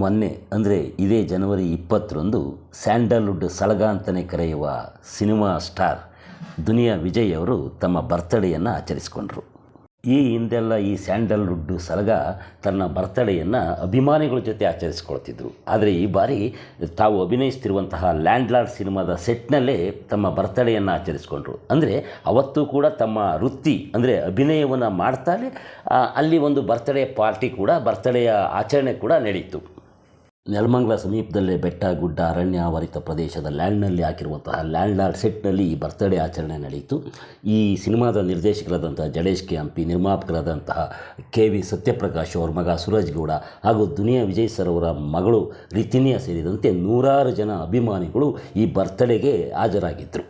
ಮೊನ್ನೆ, ಅಂದರೆ ಇದೇ ಜನವರಿ ಇಪ್ಪತ್ತರಂದು ಸ್ಯಾಂಡಲ್ವುಡ್ ಸಲಗ ಅಂತಲೇ ಕರೆಯುವ ಸಿನಿಮಾ ಸ್ಟಾರ್ ದುನಿಯಾ ವಿಜಯ್ ಅವರು ತಮ್ಮ ಬರ್ತಡೆಯನ್ನು ಆಚರಿಸಿಕೊಂಡ್ರು. ಈ ಹಿಂದೆಲ್ಲ ಈ ಸ್ಯಾಂಡಲ್ವುಡ್ ಸಲಗ ತನ್ನ ಬರ್ತ್ಡೇಯನ್ನು ಅಭಿಮಾನಿಗಳ ಜೊತೆ ಆಚರಿಸ್ಕೊಳ್ತಿದ್ರು. ಆದರೆ ಈ ಬಾರಿ ತಾವು ಅಭಿನಯಿಸ್ತಿರುವಂತಹ ಲ್ಯಾಂಡ್ಲಾರ್ಡ್ ಸಿನಿಮಾದ ಸೆಟ್ನಲ್ಲೇ ತಮ್ಮ ಬರ್ತಡೆಯನ್ನು ಆಚರಿಸ್ಕೊಂಡ್ರು. ಅಂದರೆ ಅವತ್ತು ಕೂಡ ತಮ್ಮ ವೃತ್ತಿ, ಅಂದರೆ ಅಭಿನಯವನ್ನು ಮಾಡ್ತಾನೆ ಅಲ್ಲಿ ಒಂದು ಬರ್ತಡೇ ಪಾರ್ಟಿ ಕೂಡ, ಬರ್ತ್ಡೇಯ ಆಚರಣೆ ಕೂಡ ನಡೀತು. ನೆಲಮಂಗಲ ಸಮೀಪದಲ್ಲೇ ಬೆಟ್ಟ ಗುಡ್ಡ ಅರಣ್ಯ ಆವರಿತ ಪ್ರದೇಶದ ಲ್ಯಾಂಡ್ನಲ್ಲಿ ಹಾಕಿರುವಂತಹ ಲ್ಯಾಂಡ್ ಸೆಟ್ನಲ್ಲಿ ಈ ಬರ್ತ್ಡೇ ಆಚರಣೆ ನಡೆಯಿತು. ಈ ಸಿನಿಮಾದ ನಿರ್ದೇಶಕರಾದಂತಹ ಜಡೇಶ್ ಕೆ ಹಂಪಿ ನಿರ್ಮಾಪಕರಾದಂತಹ ಕೆ ವಿ ಸತ್ಯಪ್ರಕಾಶ್ ಅವ್ರ ಮಗ ಸೂರಜ್ ಗೌಡ ಹಾಗೂ ದುನಿಯಾ ವಿಜಯ್ ಸರ್ ಅವರ ಮಗಳು ರಿತಿನಿಯಾ ಸೇರಿದಂತೆ ನೂರಾರು ಜನ ಅಭಿಮಾನಿಗಳು ಈ ಬರ್ತ್ಡೇಗೆ ಹಾಜರಾಗಿದ್ದರು.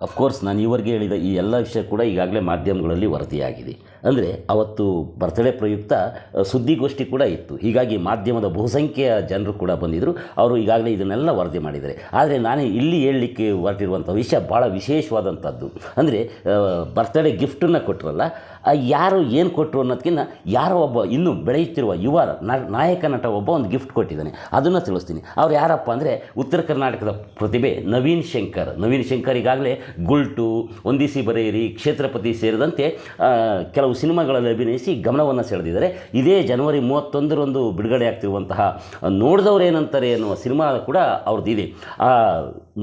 ಅಫ್ಕೋರ್ಸ್ ನಾನು ಈವರೆಗೆ ಹೇಳಿದ ಈ ಎಲ್ಲ ವಿಷಯ ಕೂಡ ಈಗಾಗಲೇ ಮಾಧ್ಯಮಗಳಲ್ಲಿ ವರದಿಯಾಗಿದೆ. ಅಂದರೆ ಅವತ್ತು ಬರ್ತ್ಡೇ ಪ್ರಯುಕ್ತ ಸುದ್ದಿಗೋಷ್ಠಿ ಕೂಡ ಇತ್ತು. ಹೀಗಾಗಿ ಮಾಧ್ಯಮದ ಬಹುಸಂಖ್ಯೆಯ ಜನರು ಕೂಡ ಬಂದಿದ್ದರು ಅವರು ಈಗಾಗಲೇ ಇದನ್ನೆಲ್ಲ ವರದಿ ಮಾಡಿದ್ದಾರೆ. ಆದರೆ ನಾನು ಇಲ್ಲಿ ಹೇಳಲಿಕ್ಕೆ ಹೊರಟಿರುವಂಥ ವಿಷಯ ಭಾಳ ವಿಶೇಷವಾದಂಥದ್ದು. ಅಂದರೆ ಬರ್ತಡೇ ಗಿಫ್ಟನ್ನು ಕೊಟ್ಟರಲ್ಲ ಯಾರು ಏನು ಕೊಟ್ಟರು ಅನ್ನೋದಕ್ಕಿಂತ ಯಾರೋ ಒಬ್ಬ ಇನ್ನೂ ಬೆಳೆಯುತ್ತಿರುವ ಯುವ ನಾಯಕ ನಟ ಒಬ್ಬ ಒಂದು ಗಿಫ್ಟ್ ಕೊಟ್ಟಿದ್ದಾನೆ. ಅದನ್ನು ತಿಳಿಸ್ತೀನಿ. ಅವ್ರು ಯಾರಪ್ಪ ಅಂದರೆ ಉತ್ತರ ಕರ್ನಾಟಕದ ಪ್ರತಿಭೆ ನವೀನ್ ಶಂಕರ್. ನವೀನ್ ಶಂಕರ್ ಈಗಾಗಲೇ ಗುಲ್ಟು ಒಂದಿಸಿ ಬರೆಯಿರಿ ಕ್ಷೇತ್ರಪತಿ ಸೇರಿದಂತೆ ಆ, ಸಿನಿಮಾಗಳಲ್ಲಿ ಅಭಿನಯಿಸಿ ಗಮನವನ್ನು ಸೆಳೆದಿದ್ದಾರೆ. ಇದೇ ಜನವರಿ ಮೂವತ್ತೊಂದರಂದು ಬಿಡುಗಡೆ ಆಗ್ತಿರುವಂತಹ ನೋಡಿದವ್ರು ಏನಂತಾರೆ ಅನ್ನುವ ಸಿನಿಮಾ ಕೂಡ ಅವ್ರದ್ದಿದೆ ಆ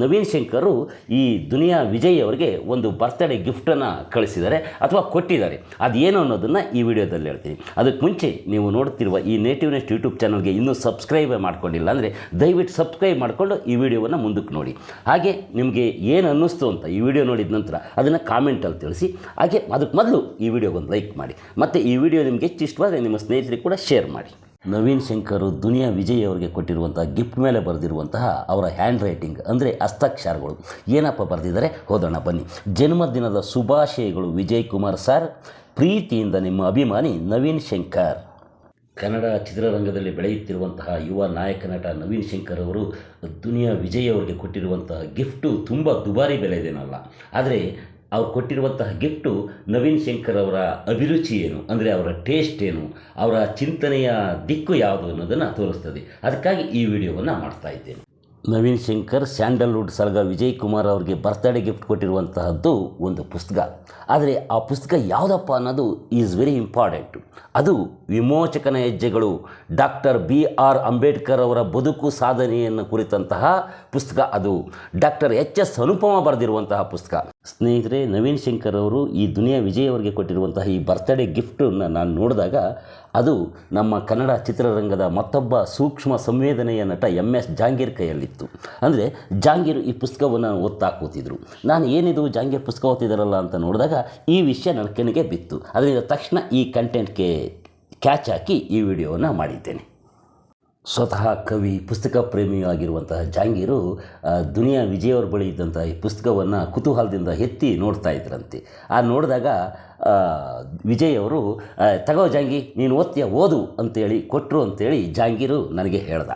ನವೀನ್ ಶಂಕರು ಈ ದುನಿಯಾ ವಿಜಯ್ ಅವರಿಗೆ ಒಂದು ಬರ್ತ್ಡೇ ಗಿಫ್ಟನ್ನು ಕಳಿಸಿದ್ದಾರೆ ಅಥವಾ ಕೊಟ್ಟಿದ್ದಾರೆ. ಅದೇನು ಅನ್ನೋದನ್ನು ಈ ವಿಡಿಯೋದಲ್ಲಿ ಹೇಳ್ತೀನಿ. ಅದಕ್ಕೆ ಮುಂಚೆ ನೀವು ನೋಡ್ತಿರುವ ಈ ನೇಟಿವ್ ನೆಸ್ಟ್ ಯೂಟ್ಯೂಬ್ ಚಾನಲ್ಗೆ ಇನ್ನೂ ಸಬ್ಸ್ಕ್ರೈಬ್ ಮಾಡ್ಕೊಂಡಿಲ್ಲ ಅಂದರೆ ದಯವಿಟ್ಟು ಸಬ್ಸ್ಕ್ರೈಬ್ ಮಾಡಿಕೊಂಡು ಈ ವಿಡಿಯೋವನ್ನು ಮುಂದಕ್ಕೆ ನೋಡಿ. ಹಾಗೆ ನಿಮಗೆ ಏನು ಅನ್ನಿಸ್ತು ಅಂತ ಈ ವಿಡಿಯೋ ನೋಡಿದ ನಂತರ ಅದನ್ನು ಕಾಮೆಂಟಲ್ಲಿ ತಿಳಿಸಿ. ಹಾಗೆ ಅದಕ್ಕೆ ಮೊದಲು ಈ ವಿಡಿಯೋಗೊಂದು ಲೈಕ್ ಮಾಡಿ. ಮತ್ತು ಈ ವಿಡಿಯೋ ನಿಮಗೆ ಇಷ್ಟವಾದರೆ ನಿಮ್ಮ ಸ್ನೇಹಿತರಿಗೆ ಕೂಡ ಶೇರ್ ಮಾಡಿ. ನವೀನ್ ಶಂಕರ್ ದುನಿಯಾ ವಿಜಯ್ ಅವರಿಗೆ ಕೊಟ್ಟಿರುವಂತಹ ಗಿಫ್ಟ್ ಮೇಲೆ ಬರೆದಿರುವಂತಹ ಅವರ ಹ್ಯಾಂಡ್ ರೈಟಿಂಗ್ ಅಂದರೆ ಹಸ್ತಾಕ್ಷರಗಳು. ಏನಪ್ಪ ಬರೆದಿದ್ದಾರೆ? ಹೋದೋಣ ಬನ್ನಿ. ಜನ್ಮದಿನದ ಶುಭಾಶಯಗಳು ವಿಜಯ್ ಕುಮಾರ್ ಸರ್ ಪ್ರೀತಿಯಿಂದ ನಿಮ್ಮ ಅಭಿಮಾನಿ ನವೀನ್ ಶಂಕರ್. ಕನ್ನಡ ಚಿತ್ರರಂಗದಲ್ಲಿ ಬೆಳೆಯುತ್ತಿರುವಂತಹ ಯುವ ನಾಯಕ ನಟ ನವೀನ್ ಶಂಕರ್ ಅವರು ದುನಿಯಾ ವಿಜಯ್ ಅವರಿಗೆ ಕೊಟ್ಟಿರುವಂತಹ ಗಿಫ್ಟು ತುಂಬ ದುಬಾರಿ ಬೆಲೆ ಬೆಲೆದೇನಲ್ಲ ಆದರೆ ಅವ್ರು ಕೊಟ್ಟಿರುವಂತಹ ಗಿಫ್ಟು ನವೀನ್ ಶಂಕರ್ ಅವರ ಅಭಿರುಚಿ ಏನು ಅಂದರೆ ಅವರ ಟೇಸ್ಟ್ ಏನು ಅವರ ಚಿಂತನೆಯ ದಿಕ್ಕು ಯಾವುದು ಅನ್ನೋದನ್ನು ತೋರಿಸ್ತದೆ. ಅದಕ್ಕಾಗಿ ಈ ವಿಡಿಯೋವನ್ನು ಮಾಡ್ತಾ ಇದ್ದೇನೆ. ನವೀನ್ ಶಂಕರ್, ಸ್ಯಾಂಡಲ್ವುಡ್ ಸಲಗ ವಿಜಯ್ ಕುಮಾರ್ ಅವರಿಗೆ ಬರ್ತ್ಡೇ ಗಿಫ್ಟ್ ಕೊಟ್ಟಿರುವಂತಹದ್ದು ಒಂದು ಪುಸ್ತಕ. ಆದರೆ ಆ ಪುಸ್ತಕ ಯಾವುದಪ್ಪ ಅನ್ನೋದು ಈಸ್ ವೆರಿ ಇಂಪಾರ್ಟೆಂಟ್ ಅದು ವಿಮೋಚಕನ ಹೆಜ್ಜೆಗಳು. ಡಾಕ್ಟರ್ ಬಿ ಆರ್ ಅಂಬೇಡ್ಕರ್ ಅವರ ಬದುಕು ಸಾಧನೆಯನ್ನು ಕುರಿತಂತಹ ಪುಸ್ತಕ ಅದು. ಡಾಕ್ಟರ್ ಎಚ್ ಎಸ್ ಅನುಪಮ ಬರೆದಿರುವಂತಹ ಪುಸ್ತಕ. ಸ್ನೇಹಿತರೆ, ನವೀನ್ ಶಂಕರ್ ಅವರು ಈ ದುನಿಯಾ ವಿಜಯ್ ಅವರಿಗೆ ಕೊಟ್ಟಿರುವಂತಹ ಈ ಬರ್ತ್ಡೇ ಗಿಫ್ಟನ್ನು ನಾನು ನೋಡಿದಾಗ ಅದು ನಮ್ಮ ಕನ್ನಡ ಚಿತ್ರರಂಗದ ಮತ್ತೊಬ್ಬ ಸೂಕ್ಷ್ಮ ಸಂವೇದನೆಯ ನಟ ಎಂ ಎಸ್ ಜಾಂಗೀರ್ ಕೈಯಲ್ಲಿತ್ತು. ಅಂದರೆ ಜಾಂಗೀರ್ ಈ ಪುಸ್ತಕವನ್ನು ಓದ್ತಾ ಕೂತಿದ್ರು. ನಾನು ಏನಿದು ಜಾಂಗೀರ್ ಪುಸ್ತಕ ಓದ್ತಿದ್ದಾರಲ್ಲ ಅಂತ ನೋಡಿದಾಗ ಈ ವಿಷಯ ನನ್ನ ಕಣ್ಣಿಗೆ ಬಿತ್ತು. ಅದರಿಂದ ತಕ್ಷಣ ಈ ಕಂಟೆಂಟ್ಗೆ ಕ್ಯಾಚ್ ಹಾಕಿ ಈ ವಿಡಿಯೋವನ್ನು ಮಾಡಿದ್ದೇನೆ. ಸ್ವತಃ ಕವಿ, ಪುಸ್ತಕ ಪ್ರೇಮಿಯೂ ಆಗಿರುವಂತಹ ಜಹಾಂಗೀರು ದುನಿಯಾ ವಿಜಯವರ ಬಳಿ ಇದ್ದಂಥ ಈ ಪುಸ್ತಕವನ್ನು ಕುತೂಹಲದಿಂದ ಎತ್ತಿ ನೋಡ್ತಾ ಇದ್ರಂತೆ. ಆ ನೋಡಿದಾಗ ವಿಜಯ್ ಅವರು ತಗೋ ಜಾಂಗಿ, ನೀನು ಓದ್ತೀಯ, ಓದು ಅಂತೇಳಿ ಕೊಟ್ಟರು ಅಂತೇಳಿ ಜಾಂಗೀರು ನನಗೆ ಹೇಳ್ದ.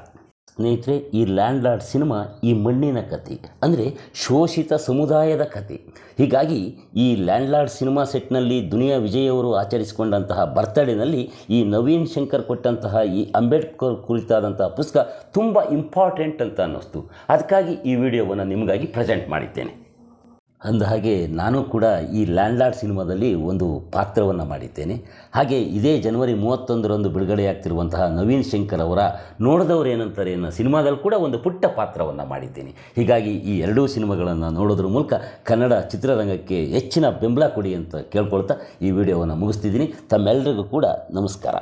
ಸ್ನೇಹಿತರೆ, ಈ ಲ್ಯಾಂಡ್ ಲಾರ್ಡ್ ಸಿನಿಮಾ ಈ ಮಣ್ಣಿನ ಕತೆ ಅಂದರೆ ಶೋಷಿತ ಸಮುದಾಯದ ಕತೆ ಹೀಗಾಗಿ ಈ ಲ್ಯಾಂಡ್ ಲಾರ್ಡ್ ಸಿನಿಮಾ ಸೆಟ್ನಲ್ಲಿ ದುನಿಯಾ ವಿಜಯ್ ಅವರು ಆಚರಿಸಿಕೊಂಡಂತಹ ಬರ್ತ್ಡೇನಲ್ಲಿ ಈ ನವೀನ್ ಶಂಕರ್ ಕೊಟ್ಟಂತಹ ಈ ಅಂಬೇಡ್ಕರ್ ಕುರಿತಾದಂತಹ ಪುಸ್ತಕ ತುಂಬ ಇಂಪಾರ್ಟೆಂಟ್ ಅಂತ ಅನ್ನಿಸ್ತು. ಅದಕ್ಕಾಗಿ ಈ ವಿಡಿಯೋವನ್ನು ನಿಮಗಾಗಿ ಪ್ರೆಸೆಂಟ್ ಮಾಡಿದ್ದೇನೆ. ಅಂದ ಹಾಗೆ ನಾನು ಕೂಡ ಈ ಲ್ಯಾಂಡ್ ಲಾರ್ಡ್ ಸಿನಿಮಾದಲ್ಲಿ ಒಂದು ಪಾತ್ರವನ್ನು ಮಾಡಿದ್ದೇನೆ. ಹಾಗೆ ಇದೇ ಜನವರಿ ಮೂವತ್ತೊಂದರಂದು ಬಿಡುಗಡೆಯಾಗ್ತಿರುವಂತಹ ನವೀನ್ ಶಂಕರ್ ಅವರ ನೋಡಿದವರು ಏನಂತಾರೆ ಅನ್ನೋ ಸಿನಿಮಾದಲ್ಲಿ ಕೂಡ ಒಂದು ಪುಟ್ಟ ಪಾತ್ರವನ್ನು ಮಾಡಿದ್ದೇನೆ. ಹೀಗಾಗಿ ಈ ಎರಡೂ ಸಿನಿಮಾಗಳನ್ನು ನೋಡೋದ್ರ ಮೂಲಕ ಕನ್ನಡ ಚಿತ್ರರಂಗಕ್ಕೆ ಹೆಚ್ಚಿನ ಬೆಂಬಲ ಕೊಡಿ ಅಂತ ಕೇಳ್ಕೊಳ್ತಾ ಈ ವಿಡಿಯೋವನ್ನು ಮುಗಿಸ್ತಿದ್ದೀನಿ. ತಮ್ಮೆಲ್ಲರಿಗೂ ಕೂಡ ನಮಸ್ಕಾರ.